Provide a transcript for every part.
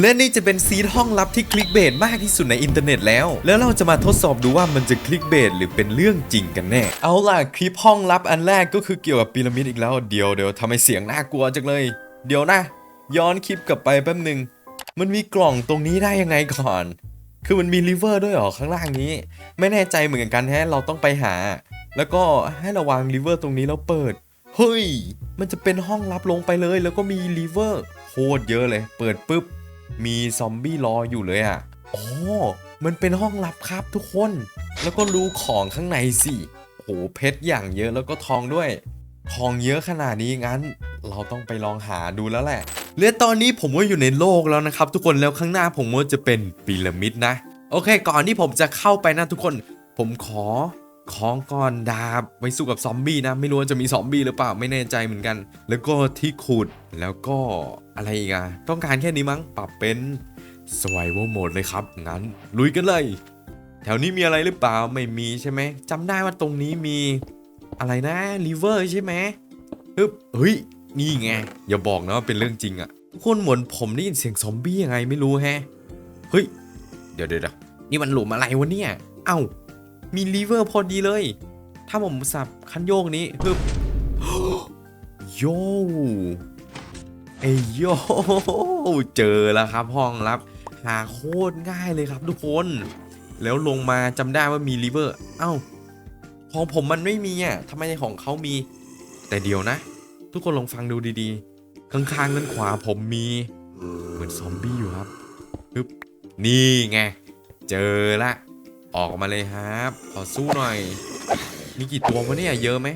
และนี่จะเป็นซีดห้องลับที่คลิกเบสมากที่สุดในอินเทอร์เน็ตแล้ว แล้วเราจะมาทดสอบดูว่ามันจะคลิกเบสหรือเป็นเรื่องจริงกันแน่ เอาล่ะคลิปห้องลับอันแรกก็คือเกี่ยวกับพีระมิดอีกแล้วเดี๋ยวเดี๋ยวทำไมเสียงน่ากลัวจังเลย เดี๋ยวนะ ย้อนคลิปกลับไปแป๊บหนึ่งมันมีกล่องตรงนี้ได้ยังไงก่อน คือมันมีลิเวอร์ด้วยหรอข้างล่างนี้ ไม่แน่ใจเหมือนกันแฮะเราต้องไปหา แล้วก็ให้ระวังลิเวอร์ตรงนี้แล้วเปิดเฮ้ย มันจะเป็นห้องลับลงไปเลย แล้วก็มีลิเวอร์โคตรเยอะเลย เปิดปุ๊บ มีซอมบี้รออยู่เลยอะอ๋อมันเป็นห้องลับครับทุกคน แล้วก็รู้ของข้างในสิโหเพชรอย่างเยอะแล้วก็ทองด้วย ทองเยอะขนาดนี้งั้น เราต้องไปลองหาดูแล้วแหละและตอนนี้ผมก็อยู่ในโลกแล้วนะครับ ทุกคนแล้วข้างหน้าผมก็จะเป็นพีระมิดนะ โอเค ก่อนที่ผมจะเข้าไปนะทุกคน ผมขอ ของก่อนดาบไว้สู้กับซอมบี้นะ ไม่รู้ว่าจะมีซอมบี้หรือเปล่าไม่แน่ใจเหมือนกัน แล้วก็ที่ขุดแล้วก็อะไรอีกอะต้องการแค่นี้มั้งปรับเป็น survival mode เลยครับ งั้นลุยกันเลย แถวนี้มีอะไรหรือเปล่าไม่มีใช่ไหมจำได้ว่าตรงนี้มีอะไรนะ river ใช่ไหมฮึบเฮ้ยนี่ไงอย่าบอกนะว่าเป็นเรื่องจริงอะทุกคนเหมือนผมได้ยินเสียงซอมบี้ยังไงไม่รู้แฮะเฮ้ยเดี๋ยวเดี๋ยวเดี๋ยวนี่มันหลุมอะไรวะเนี่ย เอ้า มีลีเวอร์พอดีเลย ถ้าผมสับคันโยกนี้ฮึบโยเอยโยเจอแล้วครับห้องลับ หาโคตรง่ายเลยครับทุกคน แล้วลงมาจำได้ว่ามีลีเวอร์ เอ้า ของผมมันไม่มีอะทำไมของเขามี แต่เดี๋ยวนะ ทุกคนลองฟังดูดีๆ ข้างๆด้านขวาผมมี เหมือนซอมบี้อยู่ครับฮึบนี่ไง เจอละ ออกมาเลยครับ ขอสู้หน่อย มีกี่ตัววะเนี่ยเยอะไหม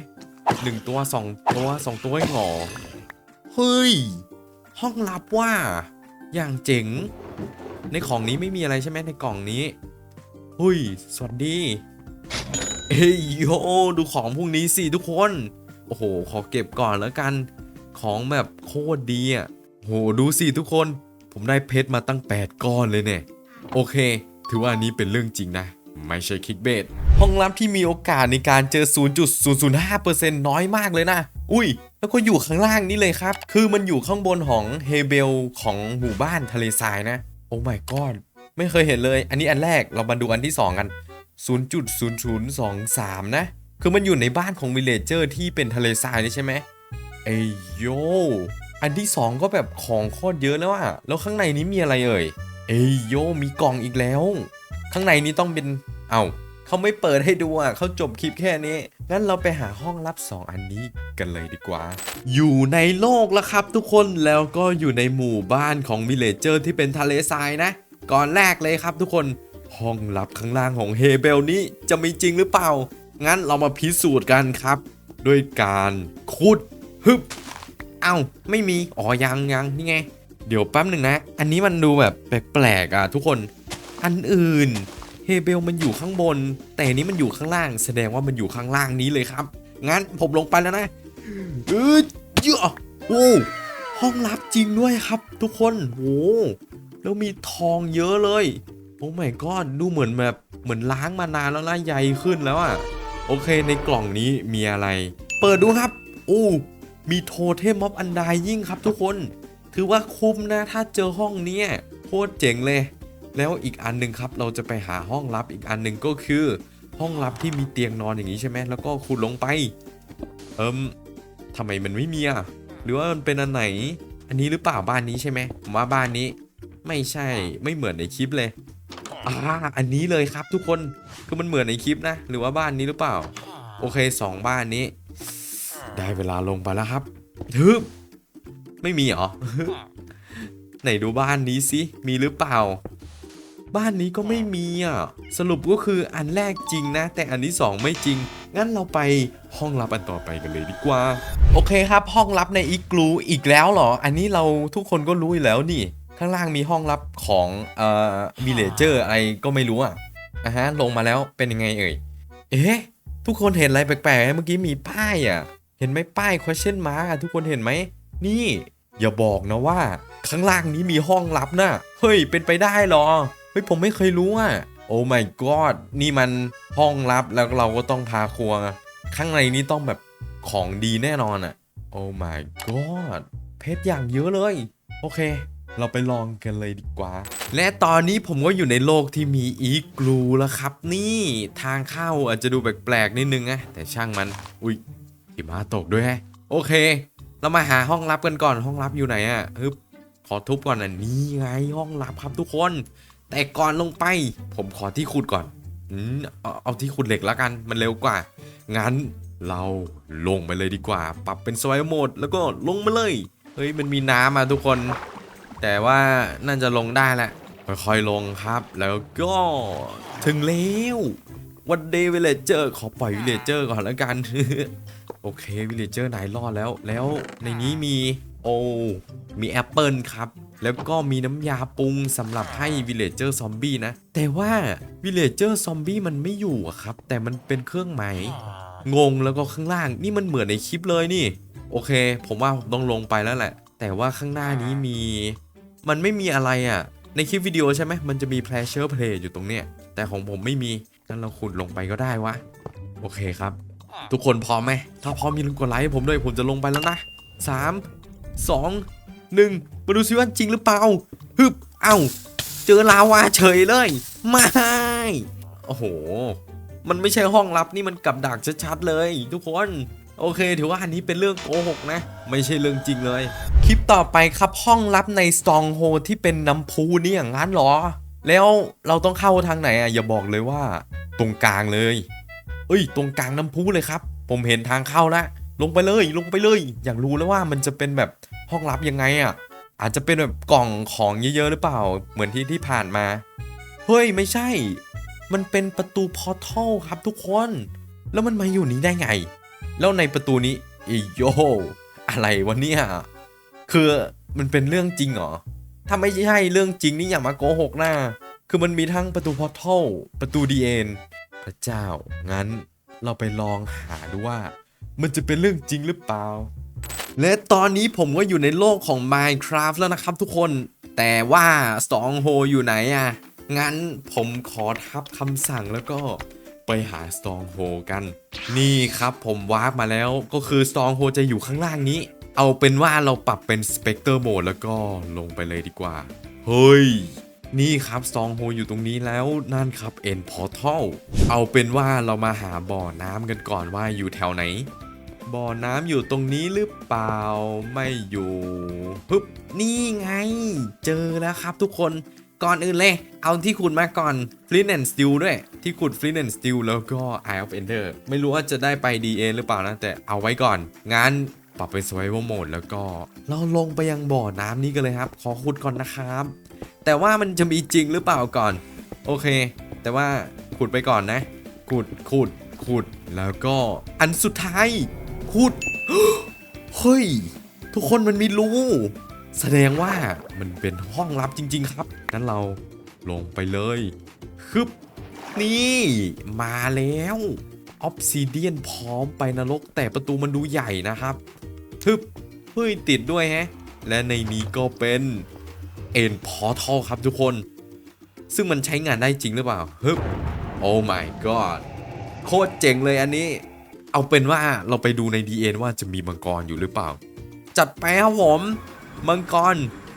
หนึ่งตัวสองตัวสองตัวไอ้หงอเฮ้ย ห้องลับว่า อย่างเจ๋ง ในของนี้ไม่มีอะไรใช่ไหมในกล่องนี้เฮ้ย สวัสดีเอ้ยโยดูของพวกนี้สิทุกคน โอ้โห ขอเก็บก่อนแล้วกัน ของแบบโคตรดีอะโหดูสิทุกคน ผมได้เพชรมาตั้ง 8 ก้อนเลยเนี่ย โอเค ถือว่าอันนี้เป็นเรื่องจริงนะ ไม่ใช่คลิกเบสห้องลับที่มีโอกาสในการเจอ 0.005%น้อยมากเลยนะ อุ้ย แล้วก็อยู่ข้างล่างนี่เลยครับ คือมันอยู่ข้างบนของเฮเบลของหมู่บ้านทะเลทรายนะ โอ้ my god ไม่เคยเห็นเลย อันนี้อันแรกเรามาดูอันที่ 2 กัน 0.0023 นะ คือมันอยู่ในบ้านของวิลเลเจอร์ที่เป็นทะเลทรายนี่ใช่ไหมเอ้ยโย อันที่ 2 ก็แบบของโคตรเยอะแล้วอะแล้วข้างในนี้มีอะไรเอ่ย เอ้ยโยมีกล่องอีกแล้ว ข้างในนี้ต้องเป็นเอา้าเขาไม่เปิดให้ดูอะเขาจบคลิปแค่นี้ งั้นเราไปหาห้องลับ 2 อันนี้กันเลยดีกว่า อยู่ในโลกแล้วครับทุกคน แล้วก็อยู่ในหมู่บ้านของวิลเลเจอร์ที่เป็นทะเลทรายนะ ก่อนแรกเลยครับทุกคน ห้องลับข้างล่างของเฮเบลนี้จะมีจริงหรือเปล่า งั้นเรามาพิสูจน์กันครับ ด้วยการขุดฮึบ เอ้า ไม่มี อ๋อ ยังยังนี่ไง เดี๋ยวแป๊บหนึ่งนะ อันนี้มันดูแบบแปลกๆอะทุกคน อันอื่นเฮเบลมันอยู่ข้างบน แต่นี้มันอยู่ข้างล่าง แสดงว่ามันอยู่ข้างล่างนี้เลยครับ งั้นผมลงไปแล้วนะเออเยอะโอ้ห้องลับจริงด้วยครับ ทุกคนโอ้แล้วมีทองเยอะเลย โอ้ my god ดูเหมือนแบบเหมือนล้างมานานแล้วล่ะใหญ่ขึ้นแล้วอะโอเคในกล่องนี้มีอะไร เปิดดูครับโอ้มีโทเทมม็อบอันไดยิ่งครับทุกคน ถือว่าคุ้มนะถ้าเจอห้องนี้โคตรเจ๋งเลย แล้วอีกอันหนึ่งครับเราจะไปหาห้องลับอีกอันหนึ่งก็คือ ห้องลับที่มีเตียงนอนอย่างนี้ใช่ไหมแล้วก็ขุดลงไป เอิมทำไมมันไม่มีอะหรือว่ามันเป็นอันไหน อันนี้หรือเปล่าบ้านนี้ใช่ไหมผมว่าบ้านนี้ ไม่ใช่ไม่เหมือนในคลิปเลยอ่าอันนี้เลยครับทุกคนคือมันเหมือนในคลิปนะ หรือว่าบ้านนี้หรือเปล่า โอเคสองบ้านนี้ ได้เวลาลงไปแล้วครับทึบไม่มีเหรอไหนดูบ้านนี้สิมีหรือเปล่า บ้านนี้ก็ไม่มีอะสรุปก็คืออันแรกจริงนะ แต่อันที่สองไม่จริง งั้นเราไปห้องลับอันต่อไปกันเลยดีกว่า โอเคครับ ห้องลับในอีกลูอีกแล้วเหรอ อันนี้เราทุกคนก็รู้อยู่แล้วนี่ ข้างล่างมีห้องลับของเอ่อวิเลเจอร์อะไรก็ไม่รู้อะอะฮะลงมาแล้วเป็นยังไงเอ่ยเอ๊ะทุกคนเห็นอะไรแปลกๆไหมเมื่อกี้มีป้ายอะ เห็นไหมป้าย question mark ทุกคนเห็นไหมนี่ อย่าบอกนะว่า ข้างล่างนี้มีห้องลับนะเฮ้ยเป็นไปได้หรอ เฮ้ยผมไม่เคยรู้อะโอ้ my god นี่มันห้องลับแล้วเราก็ต้องพาครัว ข้างในนี้ต้องแบบของดีแน่นอนอะ โอ้ my god เพชรอย่างเยอะเลย โอเค เราไปลองกันเลยดีกว่า และตอนนี้ผมก็อยู่ในโลกที่มีอีกลูแล้วครับ นี่ทางเข้าอาจจะดูแปลกๆนิดนึงนะแต่ช่างมัน อุ้ยหิมะตกด้วยแฮะโอเค เรามาหาห้องลับกันก่อนห้องลับอยู่ไหนอะฮึบขอทุบก่อนอะนี่ไงห้องลับครับทุกคน แต่ก่อนลงไป ผมขอที่ขุดก่อนอืมเอาเอาที่ขุดเหล็กแล้วกันมันเร็วกว่า งั้นเราลงไปเลยดีกว่า ปรับเป็นสไวโหมดแล้วก็ลงมาเลย เฮ้ยมันมีน้ำอะทุกคน แต่ว่าน่าจะลงได้แหละค่อยๆลงครับ แล้วก็ถึงแล้ววันเดย์วิลเลเจอร์ขอปล่อยวิลเลเจอร์ก่อนแล้วกัน โอเควิลเลเจอร์นายรอดแล้ว แล้วในนี้มีโอมีแอปเปิลครับแล้วก็มีน้ำยาปรุงสำหรับให้วิลเลเจอร์ซอมบี้นะ แต่ว่าวิลเลเจอร์ซอมบี้มันไม่อยู่อะครับ แต่มันเป็นเครื่องหมายงงแล้วก็ข้างล่างนี่มันเหมือนในคลิปเลยนี่ โอเค ผมว่าผมต้องลงไปแล้วแหละ แต่ว่าข้างหน้านี้มี มันไม่มีอะไรอะ ในคลิปวิดีโอใช่ไหมมันจะมี pleasure play อยู่ตรงเนี้ยแต่ของผมไม่มีงั้นเราขุดลงไปก็ได้วะโอเคครับ ทุกคนพร้อมไหมถ้าพร้อมมีลืมกดไลค์ให้ผมด้วยผมจะลงไปแล้วนะ 3 2 1มาดูซิว่าจริงหรือเปล่าฮึบเอ้า เจอลาวาเฉยเลย ไม่โอ้โห มันไม่ใช่ห้องลับนี่มันกับดักชัดๆเลย ทุกคนโอเค ถือว่าอันนี้เป็นเรื่องโกหกนะ ไม่ใช่เรื่องจริงเลย คลิปต่อไปครับห้องลับใน Stronghold ที่เป็นน้ำพุนี่อย่างนั้นเหรอ แล้วเราต้องเข้าทางไหนอะอย่าบอกเลยว่า ตรงกลางเลย เอ้ย ตรงกลางน้ำพุเลยครับ ผมเห็นทางเข้าแล้วลงไปเลยลงไปเลย อยากรู้แล้วว่ามันจะเป็นแบบ ห้องลับยังไงอะอาจจะเป็นแบบกล่องของเยอะๆหรือเปล่า เหมือนที่ที่ผ่านมา เฮ้ยไม่ใช่ มันเป็นประตูพอทัลครับทุกคน แล้วมันมาอยู่นี้ได้ไง แล้วในประตูนี้อีโยอะไรวะเนี่ยคือมันเป็นเรื่องจริงเหรอถ้าไม่ใช่เรื่องจริงนี่อย่ามาโกหกนะคือมันมีทั้งประตูพอทัลประตูดีเอ็นพระเจ้า งั้นเราไปลองหาดูว่า มันจะเป็นเรื่องจริงหรือเปล่า และตอนนี้ผมก็อยู่ในโลกของ Minecraft แล้วนะครับทุกคน แต่ว่า Strong h o อยู่ไหนอะงั้นผมขอทับคำสั่งแล้วก็ไปหา Strong h o กัน นี่ครับผมวาร์ปมาแล้วก็คือ Strong h o จะอยู่ข้างล่างนี้ เอาเป็นว่าเราปรับเป็น Spectre Mode แล้วก็ลงไปเลยดีกว่า เฮ้ย นี่ครับ Strong h o อยู่ตรงนี้แล้วนั่นครับ End Portal เอาเป็นว่าเรามาหาบ่อน้ำกันก่อนว่าอยู่แถวไหน บ่อน้ำอยู่ตรงนี้หรือเปล่าไม่อยู่ปึ๊บนี่ไง เจอแล้วครับทุกคนก่อนอื่นเลย เอาที่ขุดมาก่อน Flint and Steel ด้วย ที่ขุด Flint and Steel แล้วก็ Eye of Ender ไม่รู้ว่าจะได้ไป DA หรือเปล่านะ แต่เอาไว้ก่อนงั้นปรับเป็น Survival Mode แล้วก็ เราลงไปยังบ่อน้ำนี้กันเลยครับ ขอขุดก่อนนะครับ แต่ว่ามันจะมีจริงหรือเปล่าก่อน โอเค แต่ว่าขุดไปก่อนนะ ขุด ขุด ขุด แล้วก็อันสุดท้าย ขุด เฮ้ย ทุกคนมันมีรูแสดงว่ามันเป็นห้องลับจริง ๆ ครับงั้นเราลงไปเลยฮึบนี่มาแล้วออฟซิเดียนพร้อมไปนรกแต่ประตูมันดูใหญ่นะครับฮึบเฮ้ยติดด้วยแฮะ และในนี้ก็เป็นเอ็นพอทัลครับทุกคน ซึ่งมันใช้งานได้จริงหรือเปล่าฮึบโอ้ my god โคตรเจ๋งเลยอันนี้ เอาเป็นว่าเราไปดูใน DN ว่าจะมีมังกรอยู่หรือเปล่า จัดไปครับผมมังกร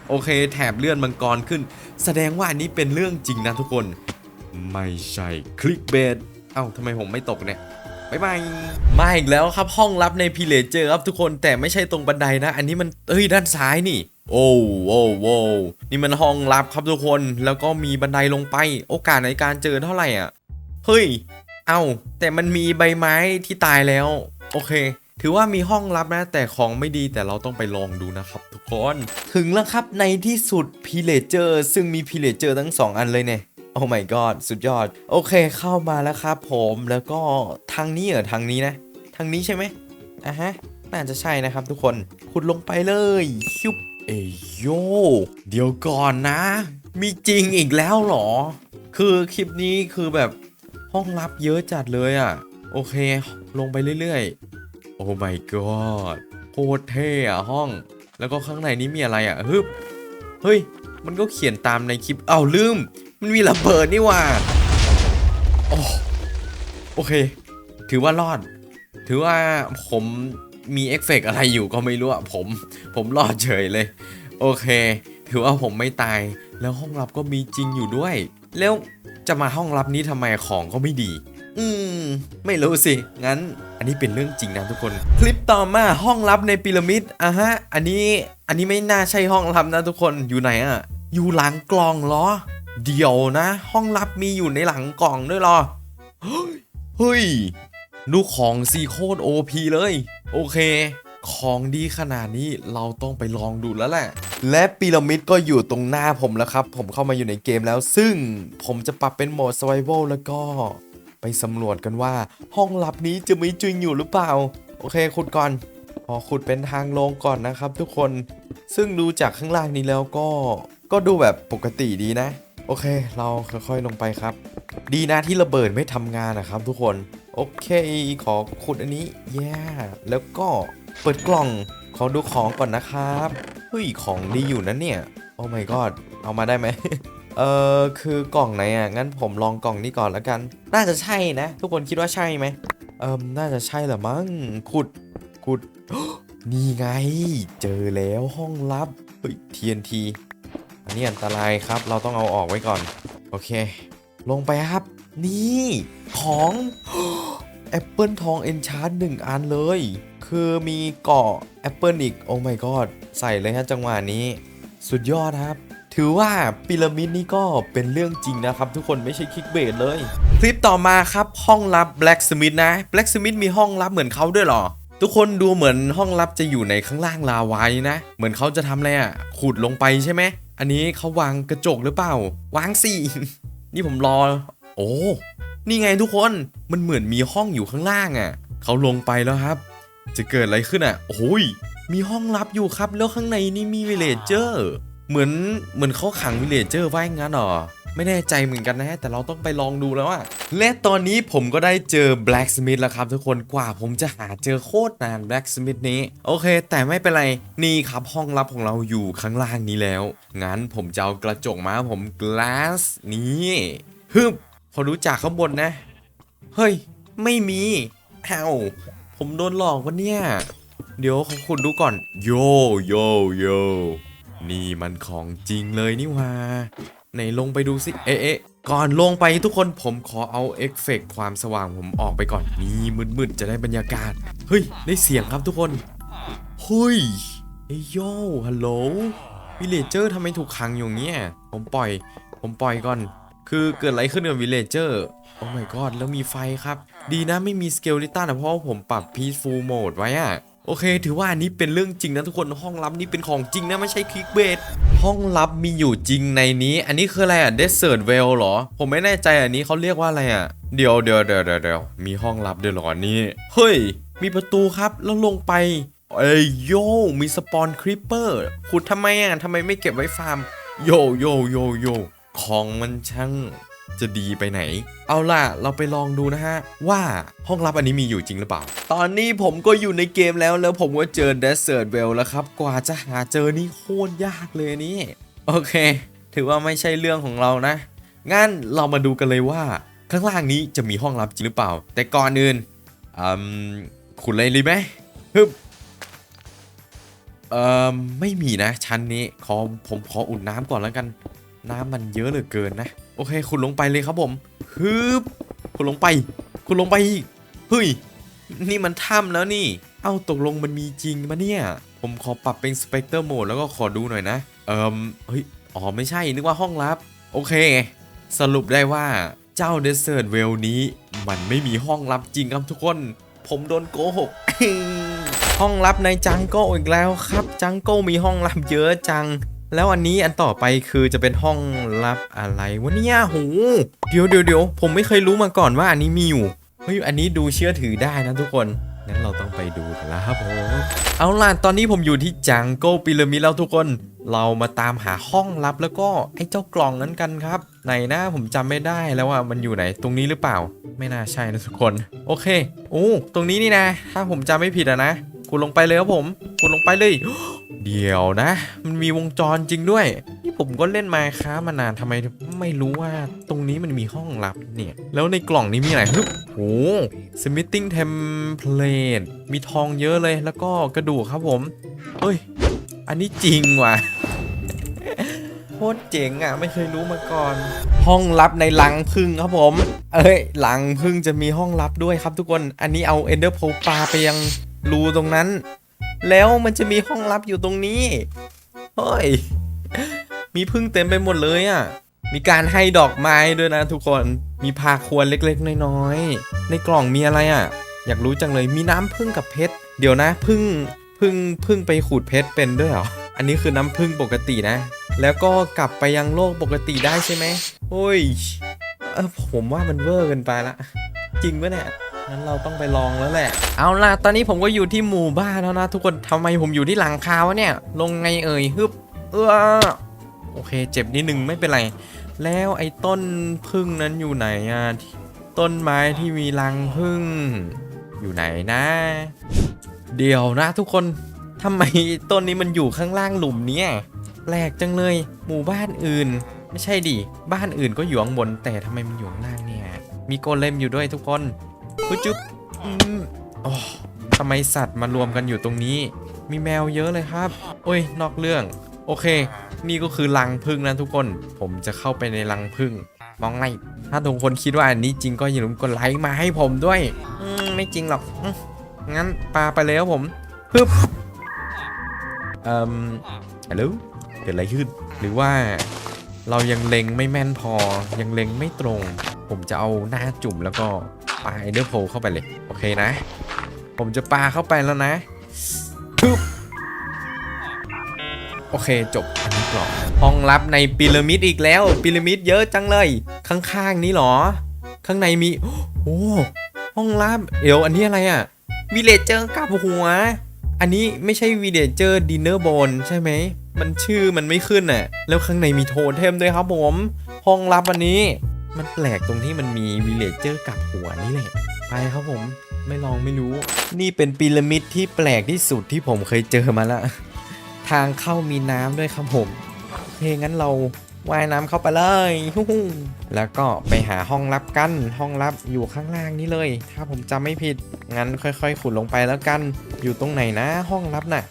โอเค แถบเลื่อนมังกรขึ้น แสดงว่าอันนี้เป็นเรื่องจริงนะทุกคน ไม่ใช่คลิกเบสเอ้าทำไมผมไม่ตกเนี่ยบายบายมาอีกแล้วครับห้องลับในพีเลเจอร์ครับทุกคนแต่ไม่ใช่ตรงบันไดนะ อันนี้มันเอ้ยด้านซ้ายนี่ โอ้โอ้โว้นี่มันห้องลับครับทุกคนแล้วก็มีบันไดลงไป โอกาสในการเจอเท่าไหร่อะเฮ้ย เอ้าแต่มันมีใบไม้ที่ตายแล้ว โอเค ถือว่ามีห้องลับนะ แต่ของไม่ดีแต่เราต้องไปลองดูนะครับ ทุกคน ถึงแล้วครับในที่สุดพีเลเจอร์ซึ่งมีพีเลเจอร์ทั้ง 2 อันเลยเนี่ยโอ้ my god สุดยอด โอเคเข้ามาแล้วครับผมแล้วก็ทางนี้เหรอทางนี้นะ ทางนี้ใช่ไหมอะฮะ น่าจะใช่นะครับทุกคนขุดลงไปเลยชุบเอยโยเดี๋ยวก่อนนะ มีจริงอีกแล้วเหรอ คือคลิปนี้คือแบบ ห้องลับเยอะจัดเลยอะ โอเค ลงไปเรื่อยๆ โอ้ my god โคตรเท่อะห้อง แล้วก็ข้างในนี้มีอะไรอะฮึบเฮ้ย มันก็เขียนตามในคลิป เอ้าลืม มันมีระเบิดนี่ว่าโอ้โอเค ถือว่ารอด ถือว่าผมมีเอฟเฟกต์อะไรอยู่ก็ไม่รู้อะผม ผมรอดเฉยเลย โอเค ถือว่าผมไม่ตาย แล้วห้องลับก็มีจริงอยู่ด้วย แล้ว จะมาห้องลับนี้ทำไมของก็ไม่ดี อืม ไม่รู้สิ งั้น อันนี้เป็นเรื่องจริงนะทุกคน คลิปต่อมาห้องลับในพีระมิดอะฮะ อันนี้ อันนี้ไม่น่าใช่ห้องลับนะทุกคน อยู่ไหนอะอยู่หลังกล่องเหรอ เดี๋ยวนะ ห้องลับมีอยู่ในหลังกล่องด้วยเหรอเฮ้ยเฮ้ย ดูของซีโคตรโอพีเลย โอเค ของดีขนาดนี้เราต้องไปลองดูแล้วแหละ และพีระมิดก็อยู่ตรงหน้าผมแล้วครับ ผมเข้ามาอยู่ในเกมแล้ว ซึ่งผมจะปรับเป็นโหมด survival แล้วก็ ไปสำรวจกันว่า ห้องลับนี้จะมีจริงอยู่หรือเปล่า โอเคขุดก่อนพอขุดเป็นทางลงก่อนนะครับ ทุกคนซึ่งดูจากข้างล่างนี้แล้วก็ ก็ดูแบบปกติดีนะ โอเค เราค่อยๆลงไปครับ ดีนะที่ระเบิดไม่ทำงานนะครับ ทุกคน โอเค ขอขุดอันนี้แย่แล้วก็ เปิดกล่องขอดูของก่อนนะครับเฮ้ยของดีอยู่นะเนี่ย โอ้ my god เอามาได้ไหม เออคือกล่องไหนอะ งั้นผมลองกล่องนี้ก่อนแล้วกัน น่าจะใช่นะ ทุกคนคิดว่าใช่ไหมเอิมน่าจะใช่แหละมั้งขุดขุด นี่ไง เจอแล้วห้องลับ เฮ้ย TNT อันนี้อันตรายครับ เราต้องเอาออกไว้ก่อน โอเค ลงไปครับ นี่ ของแอปเปิลทองเอนชาร์ดหนึ่งอันเลย คือมีเกาะแอปเปิลอีก โอ้ my god ใส่เลยฮะจังหวะนี้ สุดยอดครับ ถือว่าพีระมิดนี่ก็เป็นเรื่องจริงนะครับทุกคนไม่ใช่คลิกเบสเลยคลิปต่อมาครับห้องลับ Blacksmith นะ Blacksmith มีห้องลับเหมือนเขาด้วยหรอ ทุกคนดูเหมือนห้องลับจะอยู่ในข้างล่างลาวานี่นะ เหมือนเขาจะทำอะไรอะขุดลงไปใช่ไหมอันนี้เขาวางกระจกหรือเปล่า วางสินี่ผมรอ โอ้ นี่ไงทุกคนมันเหมือนมีห้องอยู่ข้างล่างอะเขาลงไปแล้วครับ จะเกิดอะไรขึ้นอะโอ้ยมีห้องลับอยู่ครับแล้วข้างในนี่มีวิลเลจเจอร์เหมือนเหมือนเขาขังวิลเลจเจอร์ไว้งั้นหรอไม่แน่ใจเหมือนกันนะ แต่เราต้องไปลองดูแล้วอะและตอนนี้ผมก็ได้เจอ Blacksmith แล้วครับทุกคนกว่าผมจะหาเจอโคตรนาน Blacksmith นี้ โอเค แต่ไม่เป็นไร นี่ครับห้องลับของเราอยู่ข้างล่างนี้แล้ว งั้นผมจะเอากระจกมาผม glass นี่ฮึบพอรู้จากข้างบนนะ เฮ้ย ไม่มีอ้า ผมโดนหลอกวะเนี่ย เดี๋ยวขอคุณดูก่อน โยโยโยนี่มันของจริงเลยนี่ว่าไหนลงไปดูสิ เอ๊ะก่อนลงไปทุกคนผมขอเอาเอฟเฟกต์ความสว่างผมออกไปก่อน นี่มืดๆจะได้บรรยากาศ เฮ้ย ได้เสียงครับทุกคนเฮ้ยเอ้ยโยฮัลโหลวิลเลเจอร์ทำไมถูกขังอยู่เงี้ย ผมปล่อย ผมปล่อยก่อน คือเกิดอะไรขึ้นกับวิลเลเจอร์ โอ้ my god แล้วมีไฟครับ ดีนะไม่มีสเกลลิตันนะเพราะว่าผมปรับ peaceful mode ไว้อะโอเค ถือว่าอันนี้เป็นเรื่องจริงนะทุกคนห้องลับนี้เป็นของจริงนะไม่ใช่คลิกเบสห้องลับมีอยู่จริงในนี้ อันนี้คืออะไรอะ desert well เหรอ ผมไม่แน่ใจอันนี้เขาเรียกว่าอะไรอะเดี๋ยวเดี๋ยวเดี๋ยวเดี๋ยวมีห้องลับด้วยหรอนี่เฮ้ย มีประตูครับแล้วลงไปเอ้ยโยมีสปอนคริปเปอร์ขุดทำไมอะทำไมไม่เก็บไว้ฟาร์มโยโยโยโยของมันช่าง จะดีไปไหน เอาล่ะ เราไปลองดูนะฮะ ว่าห้องลับอันนี้มีอยู่จริงหรือเปล่า ตอนนี้ผมก็อยู่ในเกมแล้วแล้วผมก็เจอ Desert Well แล้วครับ กว่าจะหาเจอนี่โคตรยากเลยนี่ โอเค ถือว่าไม่ใช่เรื่องของเรานะ งั้นเรามาดูกันเลยว่า ข้างล่างนี้จะมีห้องลับจริงหรือเปล่า แต่ก่อนอื่นอืมขุดเลยดีไหมฮึบเอ่อไม่มีนะชั้นนี้ขอผมขออุ่นน้ำก่อนแล้วกัน น้ำมันเยอะเหลือเกินนะ โอเคคุณลงไปเลยครับผมฮึบคุณลงไปคุณลงไปอีกเฮ้ย นี่มันถ้ำแล้วนี่ เอ้าตกลงมันมีจริงมะเนี่ย ผมขอปรับเป็นสเปกเตอร์โหมดแล้วก็ขอดูหน่อยนะ เอิมเฮ้ย อ๋อไม่ใช่ นึกว่าห้องลับ โอเค สรุปได้ว่าเจ้าเดสเซ r ร์เวลนี้ มันไม่มีห้องลับจริงครับทุกคน ผมโดนโกหก ห้องลับในจังโก้อีกแล้วครับ จังโก้มีห้องลับเยอะจัง แล้วอันนี้อันต่อไปคือจะเป็นห้องลับอะไรวะเนี่ยโหเดี๋ยวเดี๋ยวเดี๋ยวผมไม่เคยรู้มาก่อนว่าอันนี้มีอยู่เฮ้ยอันนี้ดูเชื่อถือได้นะทุกคนงั้นเราต้องไปดูกันแล้วครับผมเอาล่ะตอนนี้ผมอยู่ที่จังโก้ปิรามิดแล้วทุกคน เรามาตามหาห้องลับแล้วก็ไอ้เจ้ากล่องนั้นกันครับ ไหนนะผมจำไม่ได้แล้วว่ามันอยู่ไหนตรงนี้หรือเปล่า ไม่น่าใช่นะทุกคน โอเค โอ้ตรงนี้นี่นะ ถ้าผมจำไม่ผิดอะนะ คุณลงไปเลยครับผมคุณลงไปเลย เดี๋ยวนะ มันมีวงจรจริงด้วย นี่ผมก็เล่นมาค้ามานานทำไมไม่รู้ว่าตรงนี้มันมีห้องลับเนี่ย แล้วในกล่องนี้มีอะไรฮึบโอ้ smithing template มีทองเยอะเลยแล้วก็กระดูกครับผมเอ้ย อันนี้จริงว่ะโคตรเจ๋งอะ ไม่เคยรู้มาก่อน ห้องลับในหลังพึ่งครับผม เอ้ยหลังพึ่งจะมีห้องลับด้วยครับทุกคน อันนี้เอาเอนเดอร์โพปาไปยัง รูตรงนั้น แล้วมันจะมีห้องลับอยู่ตรงนี้เฮ้ยมีพึ่งเต็มไปหมดเลยอะมีการให้ดอกไม้ด้วยนะทุกคนมีพาควรเล็กๆน้อยๆในกล่องมีอะไรอะ อยากรู้จังเลยมีน้ำพึ่งกับเพชรเดี๋ยวนะพึ่งพึ่งพึ่งไปขูดเพชรเป็นด้วยเหรออันนี้คือน้ำพึ่งปกตินะ แล้วก็กลับไปยังโลกปกติได้ใช่ไหมโอ้ยเออผมว่ามันเวอร์เกินไปละ จริงปะเนี่ย งั้นเราต้องไปลองแล้วแหละ เอาล่ะ ตอนนี้ผมก็อยู่ที่หมู่บ้านแล้วนะ ทุกคนทำไมผมอยู่ที่หลังคาวะเนี่ย ลงไงเอ่ยฮึบ เออโอเค เจ็บนิดนึงไม่เป็นไร แล้วไอ้ต้นพึ่งนั้นอยู่ไหนอะ ต้นไม้ที่มีรังพึ่ง อยู่ไหนนะ เดี๋ยวนะทุกคนทำไมต้นนี้มันอยู่ข้างล่างหลุมเนี่ยแปลกจังเลย หมู่บ้านอื่น ไม่ใช่ดิ บ้านอื่นก็อยู่ข้างบน แต่ทำไมมันอยู่ข้างล่างเนี่ย มีโกเลมอยู่ด้วยทุกคน ปุ๊บจุ๊บอืมโอ้ทำไมสัตว์มารวมกันอยู่ตรงนี้ มีแมวเยอะเลยครับ โอ้ย นอกเรื่อง โอเค นี่ก็คือรังพึ่งนะทุกคน ผมจะเข้าไปในรังพึ่ง มองไงถ้าทุกคนคิดว่าอันนี้จริงก็อย่าลืมกดไลค์มาให้ผมด้วย อืม ไม่จริงหรอกองั้นปลาไปเลยครับผมฮึบเอ่มฮัลโหลเกิดอะไรขึ้น หรือว่าเรายังเล็งไม่แม่นพอ ยังเล็งไม่ตรง ผมจะเอาหน้าจุ่มแล้วก็าไอเดอร์โพเข้าไปเลย โอเคนะ ผมจะปาเข้าไปแล้วนะฮึบโอเคจบอันนี้กล่องห้องลับในพีระมิดอีกแล้วพีระมิดเยอะจังเลย ข้างๆนี้หรอ ข้างในมี โอ้ห้องลับเดี๋ยวอันนี้อะไรอะวิเลเจอร์กับหัว อันนี้ไม่ใช่วิเลเจอร์ดินเนอร์บนใช่ไหมมันชื่อมันไม่ขึ้นน่ะ แล้วข้างในมีโทเทมด้วยครับผม ห้องลับอันนี้ มันแปลกตรงที่มันมีวิเลเจอร์กับหัวนี่แหละ ไปครับผมไม่ลองไม่รู้ นี่เป็นพีระมิดที่แปลกที่สุดที่ผมเคยเจอมาละ ทางเข้ามีน้ำด้วยครับผมโอเคงั้นเราว่ายน้ำเข้าไปเลยแล้วก็ไปหาห้องลับกัน ห้องลับอยู่ข้างล่างนี้เลย ถ้าผมจำไม่ผิด งั้นค่อย ๆ ขุดลงไปแล้วกัน อยู่ตรงไหนนะ ห้องลับน่ะ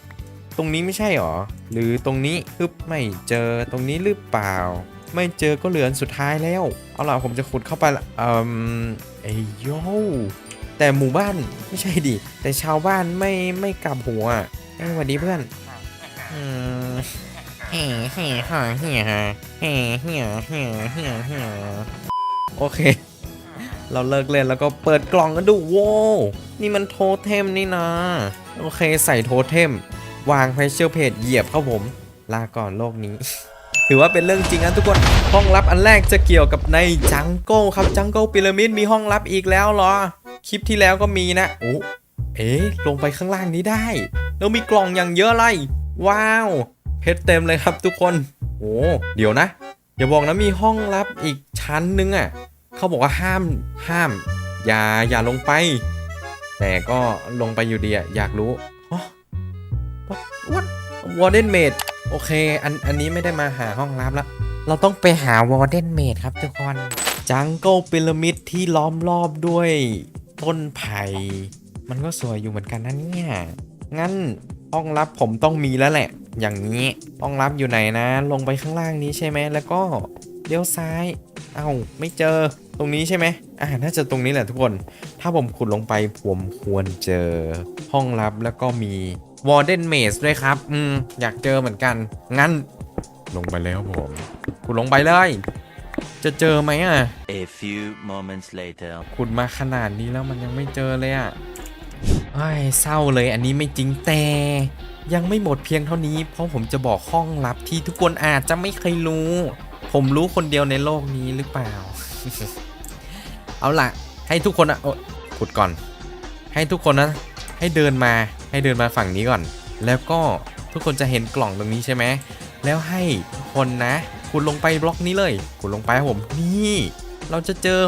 ตรงนี้ไม่ใช่หรอ หรือตรงนี้ฮึบไม่เจอ ตรงนี้หรือเปล่า ไม่เจอก็เหลือนสุดท้ายแล้ว เอาล่ะผมจะขุดเข้าไปละเอ่มเอ้ยโยแต่หมู่บ้านไม่ใช่ดิ แต่ชาวบ้านไม่ไม่กลับหัวเอ้ยสวัสดีเพื่อนอืมเฮ่เฮ่ฮ่าเฮ่ฮ่าเฮ่เฮ่เฮ่เฮ่เฮ่โอเค เราเลิกเล่นแล้วก็เปิดกล่องกันดูโว้วนี่มันโทเทมนี่นะ โอเคใส่โทเทม วางเพรสเชอร์เพจเหยียบเข้าผม ลาก่อนโลกนี้ ถือว่าเป็นเรื่องจริงนะทุกคนห้องลับอันแรกจะเกี่ยวกับในจังโก้ครับจังโก้พีระมิดมีห้องลับอีกแล้วเหรอ คลิปที่แล้วก็มีนะโอ้เอ๊ะลงไปข้างล่างนี้ได้ แล้วมีกล่องอย่างเยอะเลยว้าวเพชรเต็มเลยครับทุกคนโอ้เดี๋ยวนะอย่าบอกนะมีห้องลับอีกชั้นนึงอะเขาบอกว่าห้ามห้าม อย่าอย่าลงไป แต่ก็ลงไปอยู่ดีอะอยากรู้อ๋อ what what warden maid โอเค อัน อันนี้ไม่ได้มาหาห้องลับละ เราต้องไปหา warden maid ครับทุกคน จังเกิลพีระมิดที่ล้อมรอบด้วยต้นไผ่ มันก็สวยอยู่เหมือนกันนะเนี่ย งั้นห้องลับผมต้องมีแล้วแหละ อย่างนี้ ห้องลับอยู่ไหนนะ ลงไปข้างล่างนี้ใช่ไหม แล้วก็เลี้ยวซ้าย เอ้า ไม่เจอ ตรงนี้ใช่ไหมอ่าน่าจะตรงนี้แหละทุกคน ถ้าผมขุดลงไปผมควรเจอห้องลับแล้วก็มี Warden Maze ด้วยครับ อืม อยากเจอเหมือนกัน งั้น ลงไปแล้วผมขุดลงไปเลย จะเจอไหมอะ A few moments later. ขุดมาขนาดนี้แล้วมันยังไม่เจอเลยอะไอ้ยเศร้าเลยอันนี้ไม่จริงแต่ยังไม่หมดเพียงเท่านี้ เพราะผมจะบอกห้องลับที่ทุกคนอาจจะไม่เคยรู้ ผมรู้คนเดียวในโลกนี้หรือเปล่า เอาล่ะ ให้ทุกคนอะโอ๊ยขุดก่อน ให้ทุกคนนะ ให้เดินมา ให้เดินมาฝั่งนี้ก่อน แล้วก็ทุกคนจะเห็นกล่องตรงนี้ใช่ไหมแล้วให้คนนะขุดลงไปบล็อกนี้เลยขุดลงไปครับผมนี่ เราจะเจอ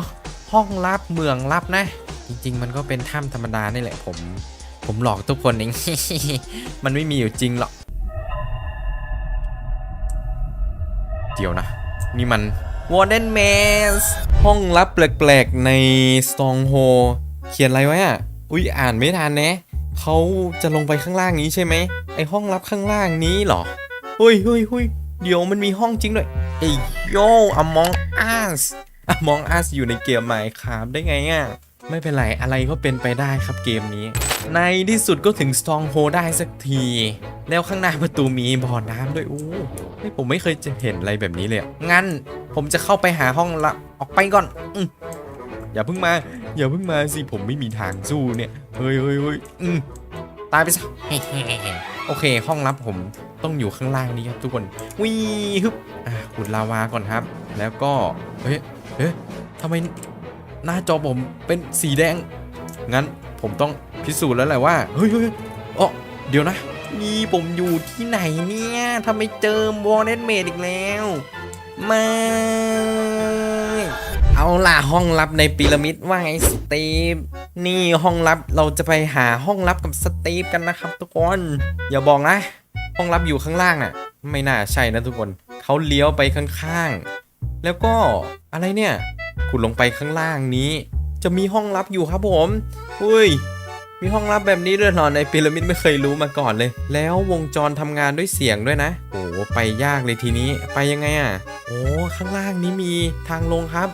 ห้องลับเมืองลับนะ จริง ๆ มันก็เป็นถ้ำธรรมดานี่แหละผม ผมหลอกทุกคนเองมันไม่มีอยู่จริงหรอกเดี๋ยวนะ นี่มัน Warden Maze ห้องลับแปลกๆใน Stronghold เขียนอะไรไว้อะอุ้ยอ่านไม่ทันนะ เขาจะลงไปข้างล่างนี้ใช่ไหมไอห้องลับข้างล่างนี้เหรอเฮ้ยเฮ้ยเฮ้ยเดี๋ยวมันมีห้องจริงด้วยเอ้ยโย Among Us Among Us อยู่ในเกมไหมครับได้ไงอะไม่เป็นไรอะไรก็เป็นไปได้ครับเกมนี้ ในที่สุดก็ถึง Stronghold ได้สักที แล้วข้างหน้าประตูมีบ่อน้ำด้วยอู้เฮ้ยผมไม่เคยจะเห็นอะไรแบบนี้เลยงั้นผมจะเข้าไปหาห้องละออกไปก่อน อือย่าเพิ่งมา อย่าเพิ่งมาสิผมไม่มีทางสู้เนี่ยเฮ้ยเฮ้ยเฮ้ยอืมตายไปซะโอเค ห้องลับผมต้องอยู่ข้างล่างนี้ครับทุกคนวีฮึบอะขุดลาวาก่อนครับ แล้วก็เฮ้ยเฮ้ยทำไมหน้าจอผมเป็นสีแดง งั้นผมต้องพิสูจน์แล้วแหละว่าเฮ้ยเฮ้ยอ๋อเดี๋ยวนะนี่ผมอยู่ที่ไหนเนี่ยทำไมเจอวอลเนตเมดอีกแล้วไมา เอาล่ะห้องลับในพีระมิดว่าไงสตีฟนี่ห้องลับเราจะไปหาห้องลับกับสตีฟกันนะครับ ทุกคนอย่าบอกนะ ห้องลับอยู่ข้างล่างอะ ไม่น่าใช่นะทุกคนเขาเลี้ยวไปข้างๆ แล้วก็อะไรเนี่ยคุณลงไปข้างล่างนี้ จะมีห้องลับอยู่ครับผมอุ้ยมีห้องลับแบบนี้ด้วยหรอในพีระมิดไม่เคยรู้มาก่อนเลย แล้ววงจรทำงานด้วยเสียงด้วยนะโอ้ไปยากเลยทีนี้ไปยังไงอะโอ้ข้างล่างนี้มีทางลงครับ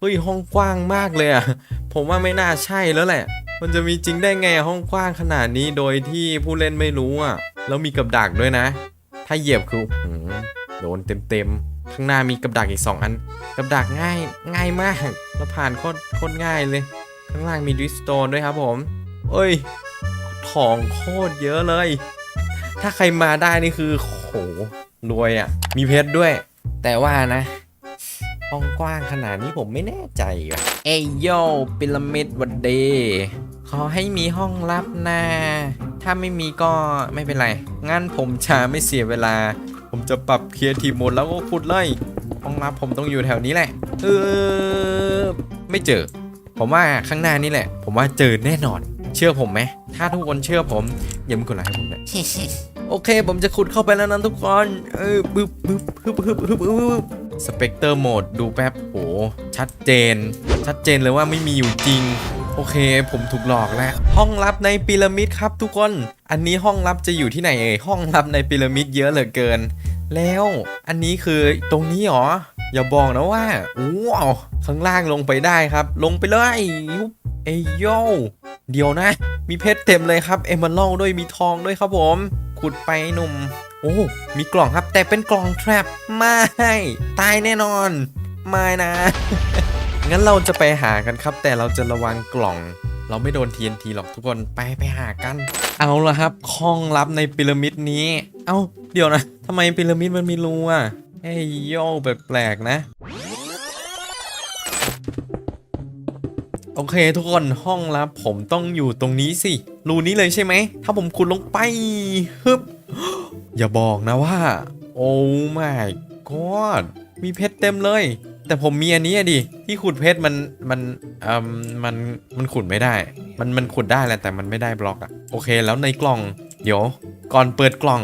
เฮ้ยห้องกว้างมากเลยอะผมว่าไม่น่าใช่แล้วแหละ มันจะมีจริงได้ไงห้องกว้างขนาดนี้โดยที่ผู้เล่นไม่รู้อะแล้วมีกับดักด้วยนะ ถ้าเหยียบคือหือโดนเต็มๆข้างหน้ามีกับดักอีก 2 อัน กับดักง่ายง่ายมากเราผ่านโคตรโคตรง่ายเลย ข้างล่างมีดิสโตนด้วยครับผมเอ้ยทองโคตรเยอะเลย ถ้าใครมาได้นี่คือโหรวยอะ มีเพชรด้วย แต่ว่านะ ห้องกว้างขนาดนี้ผมไม่แน่ใจว่ะเอ้ยโยพีระมิดวันเดย์ขอให้มีห้องลับนะถ้าไม่มีก็ไม่เป็นไร งั้นผมจะไม่เสียเวลา ผมจะปรับเคลียร์ทีมหมดแล้วก็ขุดเลย ห้องลับผมต้องอยู่แถวนี้แหละ เออ ไม่เจอ ผมว่าข้างหน้านี่แหละ ผมว่าเจอแน่นอน เชื่อผมไหม ถ้าทุกคนเชื่อผมอย่าลืมกดไลค์ให้ผมด้วยโอเค ผมจะขุดเข้าไปแล้วนะทุกคน เออบึบบึบบึบบึบบึบบึบ สเปกเตอร์โหมดดูแป๊บโห ชัดเจน ชัดเจนเลยว่าไม่มีอยู่จริง โอเค ผมถูกหลอกแล้ว ห้องลับในพีระมิดครับทุกคน อันนี้ห้องลับจะอยู่ที่ไหนเอ่ยห้องลับในพีระมิดเยอะเหลือเกิน แล้วอันนี้คือตรงนี้เหรอ อย่าบอกนะว่าว้าวข้างล่างลงไปได้ครับ ลงไปเลยยุบเอยโยเดี๋ยวนะ มีเพชรเต็มเลยครับเอมเมอรัลด้วยมีทองด้วยครับผม ขุดไปหนุ่ม โอ้ มีกล่องครับแต่เป็นกล่องแทรปไม่ตายแน่นอน ไม่นะ งั้นเราจะไปหากันครับ แต่เราจะระวังกล่อง เราไม่โดน TNT หรอกทุกคนไปไปหากัน เอาละครับห้องลับในพีระมิดนี้ เอ้าเดี๋ยวนะทำไมพีระมิดมันมีรูอะเฮ้ยโย่แปลกๆนะ โอเค ทุกคนห้องลับผมต้องอยู่ตรงนี้สิ รูนี้เลยใช่ไหม ถ้าผมขุดลงไปฮึบอย่าบอกนะว่า โอ้ my god มีเพชรเต็มเลย แต่ผมมีอันนี้อะดิ ที่ขุดเพชรมันมันเอ่มมันมันขุดไม่ได้ มันมันขุดได้แหละแต่มันไม่ได้บล็อกอะโอเค แล้วในกล่อง เดี๋ยว ก่อนเปิดกล่อง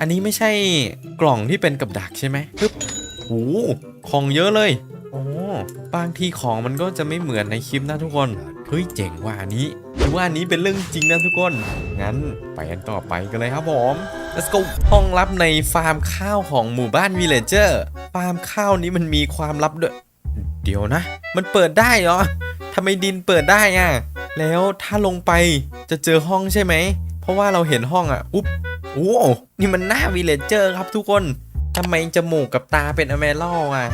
อันนี้ไม่ใช่กล่องที่เป็นกับดักใช่ไหมฮึบโอ้ของเยอะเลย บางทีของมันก็จะไม่เหมือนในคลิปนะทุกคนเฮ้ยเจ๋งว่าอันนี้หรือว่าอันนี้เป็นเรื่องจริงนะทุกคน งั้นไปกันต่อไปกันเลยครับผม let's go ห้องลับในฟาร์มข้าวของหมู่บ้านวิลเลเจอร์ฟาร์มข้าวนี้มันมีความลับด้วย เดี๋ยวนะ มันเปิดได้เหรอทำไมดินเปิดได้อะแล้วถ้าลงไปจะเจอห้องใช่ไหม เพราะว่าเราเห็นห้องอะอุ๊บโอ้นี่มันหน้าวิลเลเจอร์ครับทุกคนทำไมจมูกกับตาเป็นอเมรอลอะ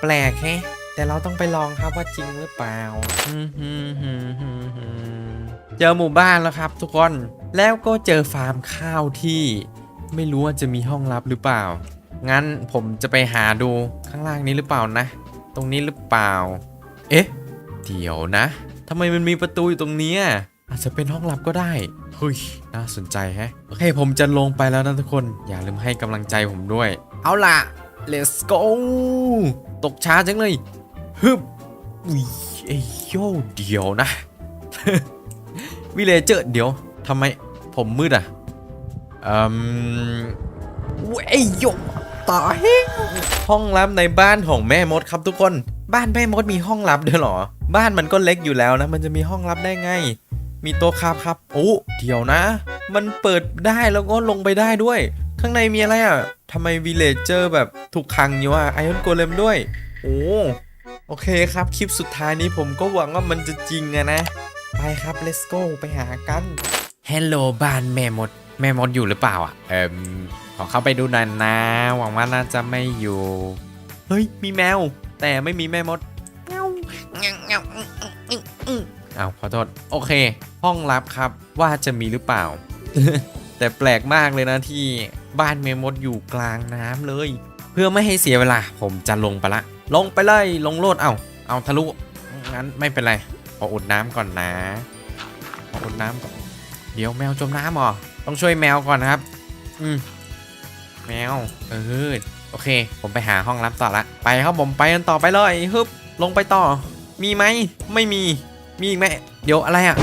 แปลกแฮะ แต่เราต้องไปลองครับว่าจริงหรือเปล่าเจอหมู่บ้านแล้วครับ ทุกคน แล้วก็เจอฟาร์มข้าวที่ ไม่รู้ว่าจะมีห้องลับหรือเปล่า งั้นผมจะไปหาดูข้างล่างนี้หรือเปล่านะ ตรงนี้หรือเปล่า เอ๊ะ เดี๋ยวนะทำไมมันมีประตูอยู่ตรงนี้อาจจะเป็นห้องลับก็ได้เฮ้ยน่าสนใจแฮะ โอเค ผมจะลงไปแล้วนะทุกคน อย่าลืมให้กำลังใจผมด้วย เอาล่ะ let's go ตกช้าจังเลย ฮึบอุ้ยเอ้ยโยเดี๋ยวนะวิเลเจอร์เดี๋ยวทำไมผมมืดอะอืมเว้ยโยตายห้องลับในบ้านของแม่มดครับทุกคน บ้านแม่มดมีห้องลับด้วยหรอ บ้านมันก็เล็กอยู่แล้วนะ มันจะมีห้องลับได้ไง มีโต๊ะครับครับโอ้เดี๋ยวนะ มันเปิดได้แล้วก็ลงไปได้ด้วย ข้างในมีอะไรอะทำไมวิเลเจอร์แบบถูกขังอยู่อะไอออนโกเลมด้วย โอ้ โอเคครับคลิปสุดท้ายนี้ผมก็หวังว่ามันจะจริงอะนะ ไปครับ let's go ไปหากัน Hello บ้านแม่มด แม่มดอยู่หรือเปล่าอะเอิมขอเข้าไปดูหน่อยนะ หวังว่าน่าจะไม่อยู่ เฮ้ย มีแมว แต่ไม่มีแม่มดเงาเงาเงาอืมอืมอืมอืมอ้าวขอโทษ โอเค ห้องลับครับว่าจะมีหรือเปล่า แต่แปลกมากเลยนะที่บ้านแม่มดอยู่กลางน้ำเลย เพื่อไม่ให้เสียเวลา ผมจะลงไปละ ลงไปเลยลงโลดเอาเอาทะลุงั้นไม่เป็นไรขออุดน้ำก่อนนะขออุดน้ำก่อนเดี๋ยวแมวจมน้ำเหรอต้องช่วยแมวก่อนนะครับ อืมแมวเออโอเค ผมไปหาห้องลับต่อละไปครับผมไปกันต่อไปเลยฮึบลงไปต่อ มีไหมไม่มีมีอีกไหมเดี๋ยวอะไรอะ